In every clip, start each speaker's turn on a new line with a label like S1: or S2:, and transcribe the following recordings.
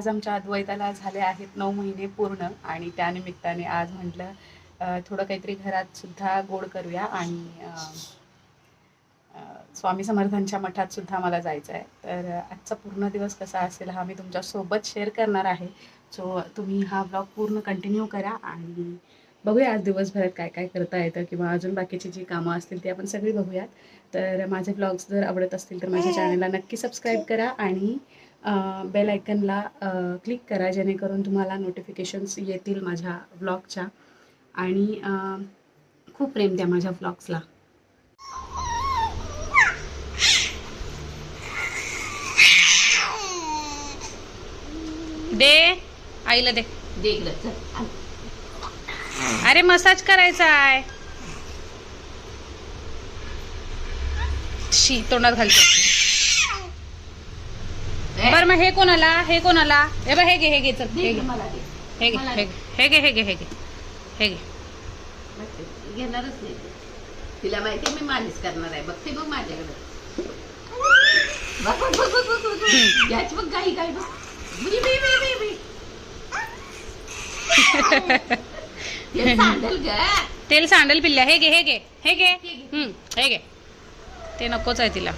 S1: आज आमच्या अद्वैताला झाले आहेत नऊ महिने पूर्ण आणि त्यानिमित्ताने आज म्हटलं थोडं काहीतरी घरात सुद्धा गोड करूया आणि स्वामी समर्थांच्या मठात सुद्धा मला जायचं आहे. तर आजचा पूर्ण दिवस कसा असेल हा मी तुमच्यासोबत शेअर करणार आहे. सो तुम्ही हा ब्लॉग पूर्ण कंटिन्यू करा आणि बघूया आज दिवसभरात काय काय करता येतं किंवा अजून बाकीची जी कामं असतील ती आपण सगळी बघूयात. तर माझे ब्लॉग्स जर आवडत असतील तर माझ्या चॅनलला नक्की सबस्क्राईब करा आणि बेल आयकनला क्लिक करा जेणेकरून तुम्हाला नोटिफिकेशन्स येतील माझ्या ब्लॉगच्या आणि खूप प्रेम द्या माझ्या ब्लॉग्सला दे. आईला दे.
S2: दे
S1: अरे मसाज करायचा आहे. शी तोंडात घालतो. मग हे कोणाला? हे कोणाला? हे बघ हे घे हे घे चल हे घे. हे घे हे घे. हे घे हे घे हे
S2: घेणारच नाही. तिला माहिती मी मालिश करणार आहे. बघते बघ माझ्याकडे. बघ बघ बघ बघ बघ. बघ बघ. याची बघ गाई गाई बघ. बी, बी, बी, बी, बी. ते सांडेल ग.
S1: तेल सांडल पिल्ल्या. हे घे हे घे हे घे. हे घे. ते नकोच आहे तिला.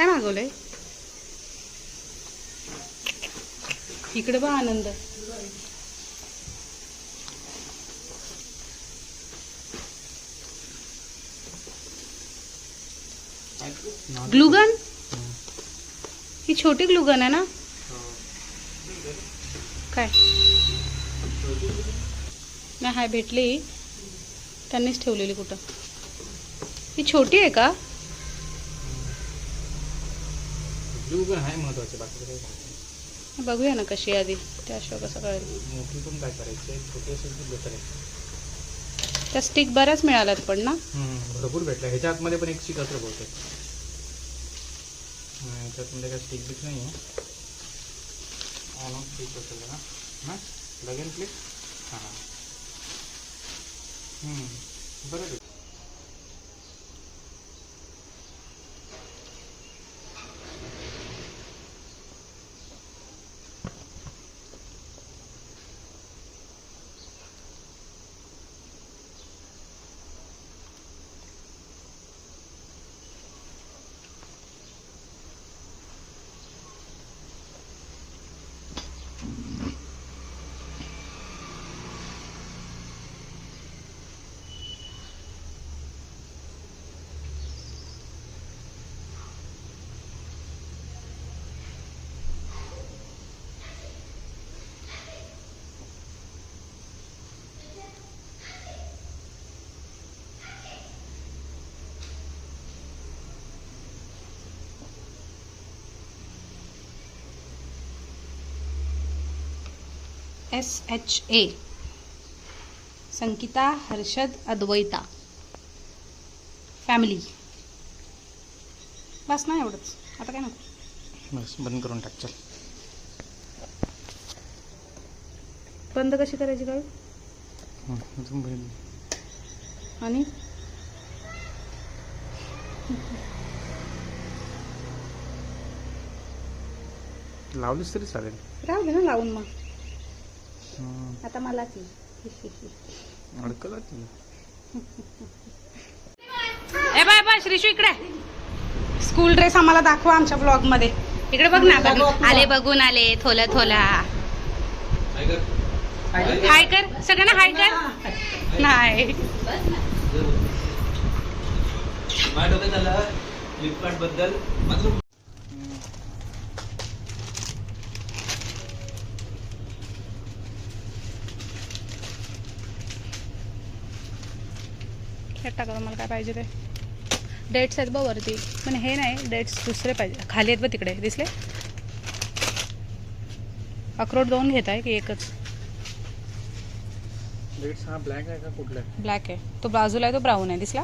S1: काय मागवलंय? इकडे बघ आनंद. ग्लुगन? ही छोटी ग्लुगन आहे ना? काय? नाही हाय भेटली. त्यांनीच ठेवलेली कुठं? ही छोटी आहे का?
S3: ब्लू पण आहे महत्त्वाचे बाकी काही नाही.
S1: बघूया ना कशी आधी. त्याशिवाय कसं कळेल
S3: मोठी पण काय करायचं छोटी असेल तर बेटर आहे.
S1: त्या स्टिक बऱ्याच मिळाल्यात पण ना?
S3: हम्म, भरपूर भेटलं ह्याच्या आतमध्ये पण एक असं बहुतेक. नाही, ह्याच्यातमध्ये काय स्टिक बिक नाही आहे ऑन ऑफ स्टिक असेल ना हां लगेन क्लिक हां बरं आहे.
S1: S H A Sankita Harshad Advaita. Family बस ना एवढंच. आता काय नको.
S3: बस बंद करून टाक चल.
S1: बंद कशी करायची
S3: बंद.
S1: आणि?
S3: लावलीस तरी चालेल.
S1: राहू दे ना लावून मग. आता मलाच
S3: अडकलं ती
S1: ए बाय बाय श्रीशू इकडे. स्कूल ड्रेस आम्हाला दाखवा आमच्या ब्लॉगमध्ये. इकडे बघ ना बघ. आले बघून आले थोला थोला. हाय कर. सगळ्यांना हाय कर. नाही.
S4: बद्दल.
S1: हे टाका मला काय पाहिजे ते. डेट्स आहेत बघ वरती. पण हे नाही डेट्स दुसरे पाहिजे. खाली आहेत बघ तिकडे दिसले? अक्रोड दोन घेत आहे की एकच?
S3: हा ब्लॅक आहे का कुठला?
S1: ब्लॅक आहे. तो बाजूला आहे तो ब्राऊन आहे. दिसला?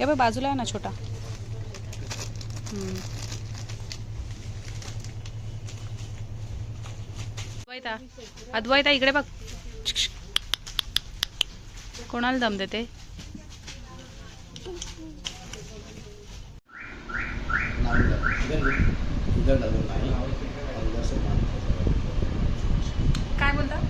S3: हा
S1: बघ बाजूला आहे ना छोटा. अद्वैता. अद्वैता इकडे बघ. कोणाला दम देते? काय बोलता?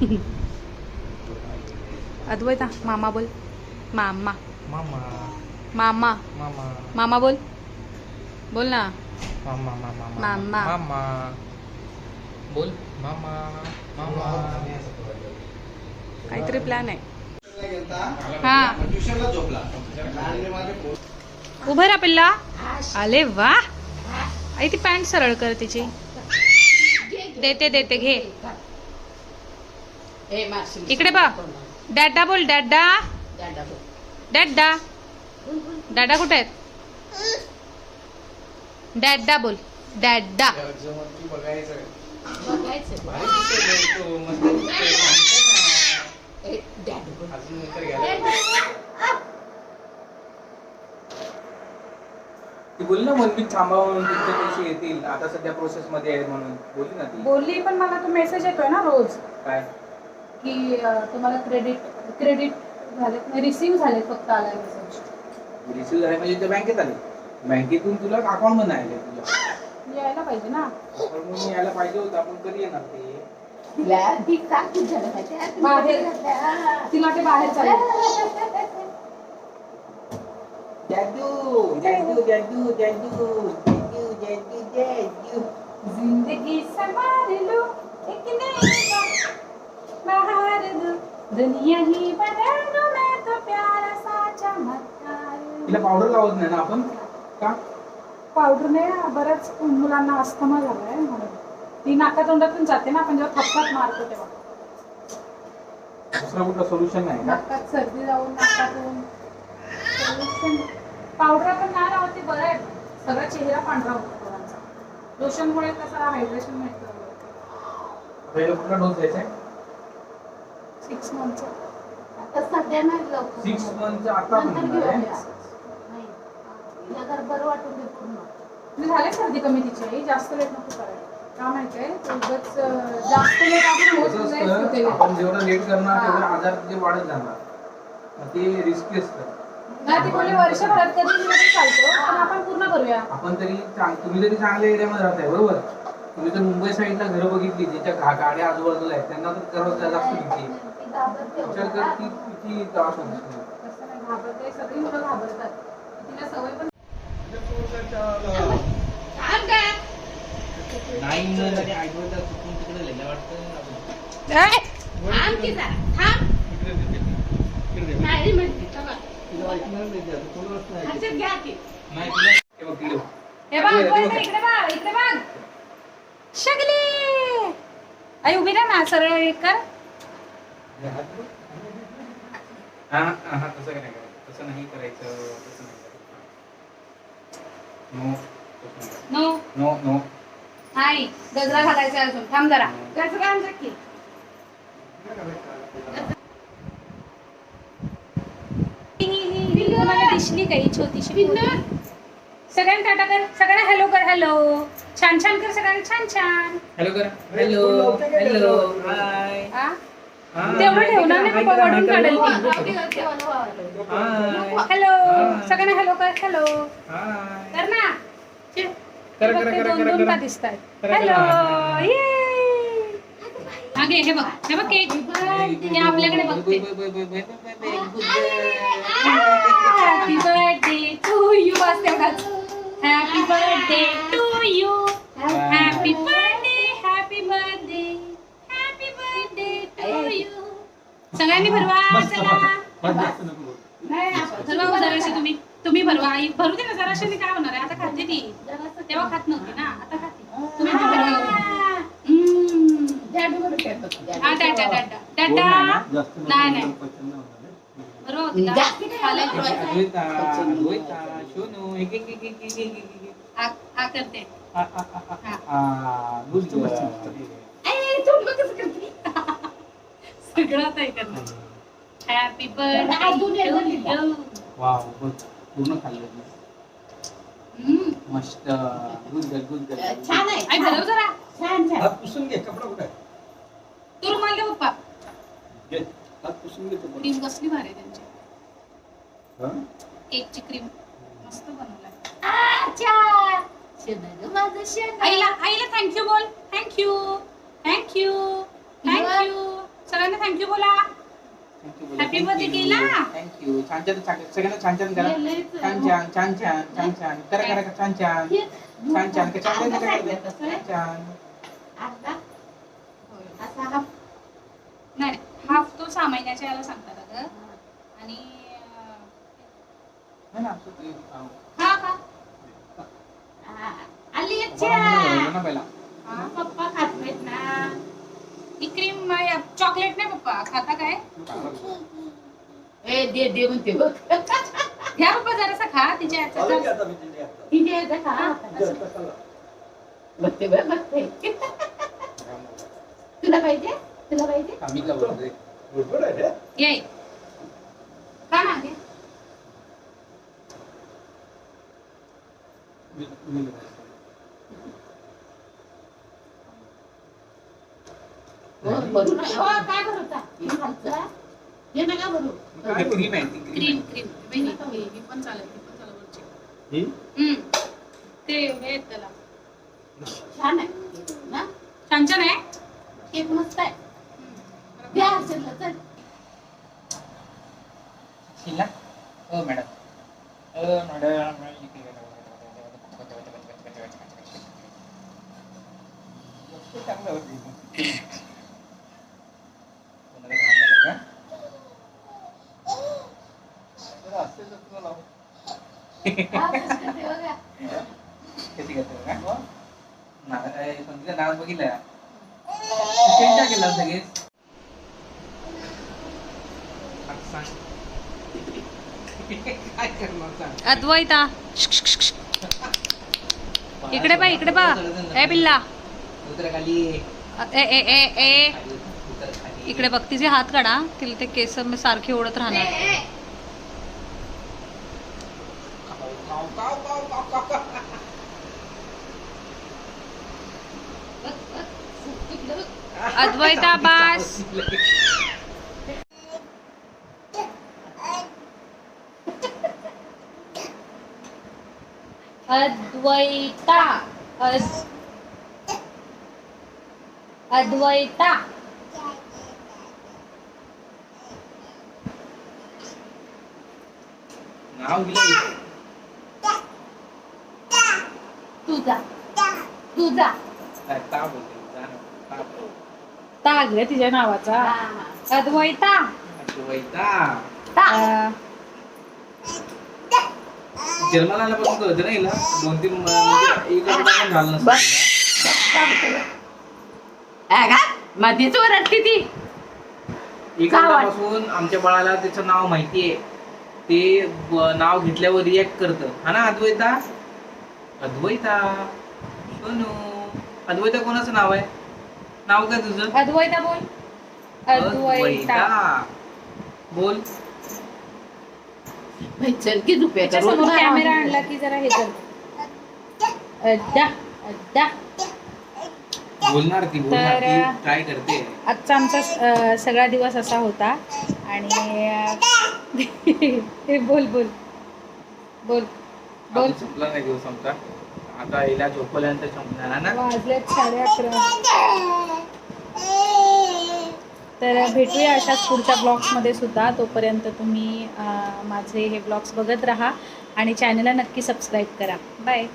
S1: अद्वैता मामा बोल. मामा.
S3: मामा
S1: मामा
S3: मामा
S1: मामा बोल बोल ना
S3: मामा मामा
S1: मामा.
S3: मामा बोल मामा मामा
S1: काहीतरी प्लॅन आहे. हा. उभं राहा पिल्ला. आले वा. आई ती पॅन्ट सरळ कर तिची. देते देते घे. इकडे बघ. डॅडा बोल डॅडा. डॅडा डॅडा कुठे आहेत? डॅडा बोल. डॅडा
S2: बोल.
S3: ती बोलली ना मनबीत थांबावं म्हणून तुमचे पैसे येतील. आता सध्या प्रोसेस मध्ये आहेत म्हणून. बोलली ना ती.
S1: बोलली पण मला तो मेसेज येतोय ना रोज.
S3: काय?
S1: की अं, तुम्हाला क्रेडिट क्रेडिट झाले रिसीव्ह झाले फक्त आलाय मेसेज
S3: रिसिव्ह झाले म्हणजे ते बँकेत आले. बँकेतून तुला अकाउंटमध्ये आले तुझ्या
S1: यायला पाहिजे ना.
S3: मध्ये यायला पाहिजे होतं. आपण कधी येणार ते?
S2: तिला ती का खूप झालं माहिती आहे? ती
S1: बाहेर. तिला ते बाहेर चाललं
S3: जॅडू जॅडू जॅडू जॅडू जॅडू जॅडू जॅडू
S1: जिंदगी संवार लो एक दुनिया ही बदल दो मैं तो प्यारा सा चमत्कार
S3: तिला पावडर लावत नाही ना आपण? का?
S1: पावडरने बऱ्याच मुलांना अस्थमा झालाय म्हणून. ती नाका तोंडातून जाते ना आपण जेव्हा थपकात मारतो तेव्हा.
S3: दुसरा कुठला सोल्युशन नाही का
S1: नाकात सर्दी जाऊन नाकातून पावडर आपण नाही लावत ते बरं आहे. सगळा चेहरा पांढरा होतो पोरांचा. लोशनमुळे कसं हायड्रेशन मिळतं.
S3: पहिला कुठला डोस द्यायचा आहे?
S1: सिक्स मंथचा
S2: आता सध्या नाही लवकर.
S3: सिक्स मंथचा आता पण
S2: नंतर.
S3: आहे
S2: नाही. तिला बरं वाटून दे पूर्ण.
S1: झाले सर्दी कमी तिची जास्त लेट नको करायला का माहितीये ते उगाच अं, जास्त लेट आपण होत
S3: कसं
S1: नाही होते
S3: असतं आपण जेवढं लेट करणार
S1: हा.
S3: तेवढे आजार ते वाढत जाणार मग ते रिस्की असतं
S1: नाही ती बोली वर्षभरात कधी दिलं तरी चालतो पण आपण पूर्ण करूया
S3: आपण तरी चांग- तुम्ही तरी चांगल्या एरियामध्ये राहताय बरोबर तुम्ही तर मुंबई साईडला घरं बघितली ज्याच्या घा- गाड्या आजूबाजूला आहेत त्यांना तर खरंच जास्त भीती आहे. किती त्रास
S1: घाबरते सगळी मुलं घाबरतात तिला सवय पण
S4: नाही चुकून तिकडे लिहिलं वाटतं
S2: थांब की थांब. नाही म्हणते.
S3: हे बघ
S1: इकडे बघ, शगली आई उभी राहा ना सरळ कर
S3: हा हा हा, तसं काय नाही करायचं तसं नाही करायचं तसं नाही करायचं नो तसं नाही
S1: नो
S3: नो नो
S1: नाही गजरा घालायचा अजून. थांब जरा.
S2: गजरा आणजा की.
S1: मला दिसली काही छोटीशी
S2: पिल्लू.
S1: सगळ्यांना टाटा कर. सगळ्यांना हॅलो कर हॅलो छान छान कर सगळ्यांना. छान छान.
S3: हॅलो कर. हॅलो हॅलो हाय
S1: आ?
S3: हाय.
S1: तेवढं ठेवणार नाही बाबा, वडून काढेल हॅलो
S3: हा.
S1: सगळ्यांना हॅलो कर. हॅलो कर ना बघ, दोन दोन. का दिसत आहेत हॅलो मागे हे बघ हे बघ केक. ते आपल्याकडे बघते. हॅपी बर्थडे टू यू बस तेवढाच हॅपी बर्थडे टू यू सगळ्यांनी भरवा चला. नाही भरवा जराशी तुम्ही तुम्ही भरवा. आई भरू दे ना जराशी काय होणार आहे? आता खाते ती. तेव्हा खात नव्हती ना. आता खाते. तुम्ही पण भरवा. हा. टाटा टाटा. टाटा. नाही नाही. बरोबर होती का? सगळं आता हे करणार हॅपी. बर्थडे
S3: पूर्ण खाल्लं मस्त. गुड गर्ल गुड गर्ल
S2: छान आहे
S1: आई जरा.
S2: छान छान.
S5: हात पुसून घे कपडा कुठे?
S1: तू रुमाल दे पप्पा.
S5: घे हात पुसून घे तो
S1: क्रीम कसली भारी त्यांची.
S5: हा?
S1: केकची क्रीम. मस्त बनवलाय
S2: अच्छा शेण आहे गं माझं शेण.
S1: आईला आईला थँक्यू बोल. Thank you thank you thank you सगळ्यांना थँक्यू बोला. हॅपी बर्थडे केला.
S3: थँक्यू छान छान सगळ्यांना छान छान करा. छान छान छान छान छान छान. करा करा छान छान. छान छान. छान छान.
S2: छान
S1: नाही हाफ तो सहा महिन्याच्या याला सांगतात अगं. आणि
S3: हा
S2: आली पप्पा खात ना.
S1: इकडे चॉकलेट नाही पप्पा. खाता काय?
S2: ए दे दे म्हणते बघ.
S1: घ्या पप्पा जरासा खा. तिच्या
S5: आता?
S2: तिने एकदा खा? बघते बघ बघते तुला पाहिजे? तुला पाहिजे?
S3: आम्ही का बोलतोय
S5: बरोबर आहे रे?
S1: ये खा ना घे.
S3: मी- मी बोलतोय.
S2: हो, भरू नका. हो, काय भरू का? हे खालचं? हे नका भरू
S3: काय क्रीम आहे ती
S1: क्रीम क्रीम ही ही पण चालेल ही पण चालेल वरची.
S5: ही?
S1: हम्म. ते हे आहेत त्याला
S2: छान आहे ना
S1: छान छान आहे
S2: केक मस्त आहे द्या हर्षदला, चल
S3: शिला हो मॅडम हो मॅडम चांगलं होतं. कोणाला घाण झालं का? जरा असेल तर तुला लावू.
S2: हा, तसं करते बघा.
S3: किती घेतो का? ना- ए, संगीता नाव बघितलं चेंज केला सगळे काय करणार सांग
S1: अद्वैता. इकडे पा इकडे पा. ए पिल्ला.
S3: उतर खाली
S1: ए ए ए ए. इकडे बघ तिचे हात काढा. तिला ते केस सारखे ओढत राहणार. अद्वैता बास अद्वैता अस अद्वैता
S3: नाव
S2: तुझा तुझा
S1: ताग रे तिच्या नावाचा. अद्वैता.
S3: अद्वैता.
S1: अं,
S3: जन्माला आल्यापासून कळतं ना हिला. दोन तीन म- म्हणजे एक आठवडा पण झालं नसेल.
S2: ए, का? मध्येच ओरडते ती.
S3: एक आमच्या बाळाला त्याचं नाव माहितीये. ते ब- नाव घेतल्यावर रिॲक्ट करतं. हा ना अद्वैता? अद्वैता. सोनू. अद्वैता कोणाचं नाव आहे? नाव काय तुझं?
S1: अद्वैता बोल. अद्वैता.
S3: बोल.
S2: चल की?
S1: समोर
S2: रोज
S1: कॅमेरा
S2: मारा.
S1: आणला की जरा हे कर. अद्दा अद्दा
S3: बोलणार ती बोलणार
S1: तर-
S3: ती ट्राय करते?
S1: आजचा आमचा सगळा दिवस असा होता. आणि हे बोल बोल. बोल. बोल.
S3: संपला नाही दिवस आमचा. आता हिला झोपल्यानंतर संपणार ना?
S1: वाजलेत साडे अकरा. तर भेटूया अशाच पुढच्या ब्लॉग्समध्ये सुद्धा. तोपर्यंत तुम्ही माझे हे ब्लॉग्स बघत राहा आणि चॅनलला नक्की सबस्क्राईब करा. बाय.